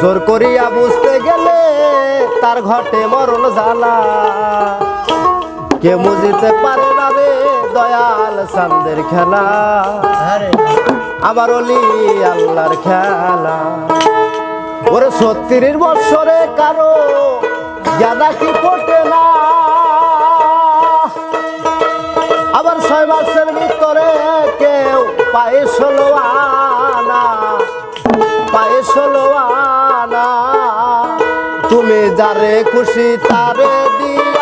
জোর করিয়া বুঝতে গেলে তার ঘটে মরণ জ্বালা। কে বুঝিতে পারে না রে দয়াল চান্দের খেলা। আবার অলি আল্লাহর খেলা। ওরে ছত্রিশ বৎসরে কারও গাদা কি ফোটে না। আবার ছয় মাসের ভিতরে কেউ পায়ে ষোলো যারে খুশি তারে দিয়ে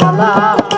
কালা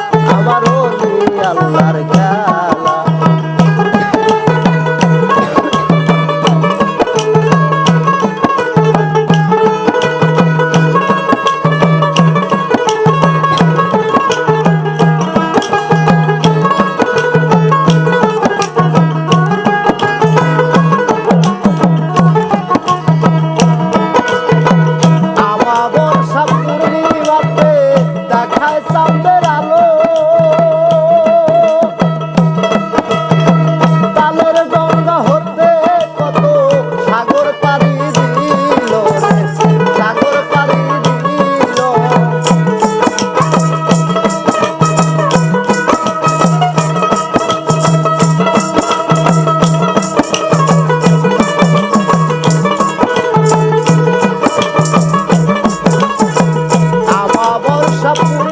Thank you.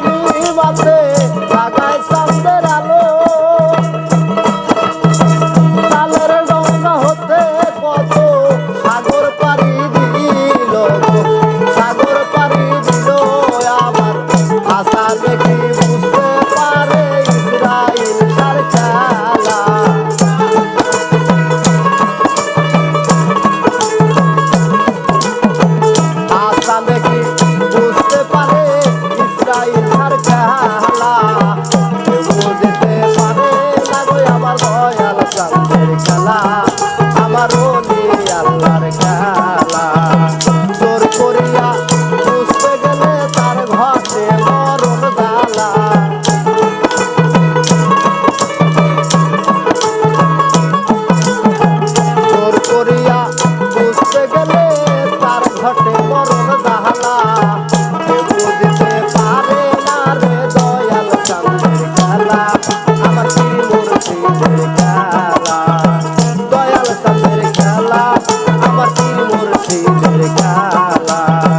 算了 জালা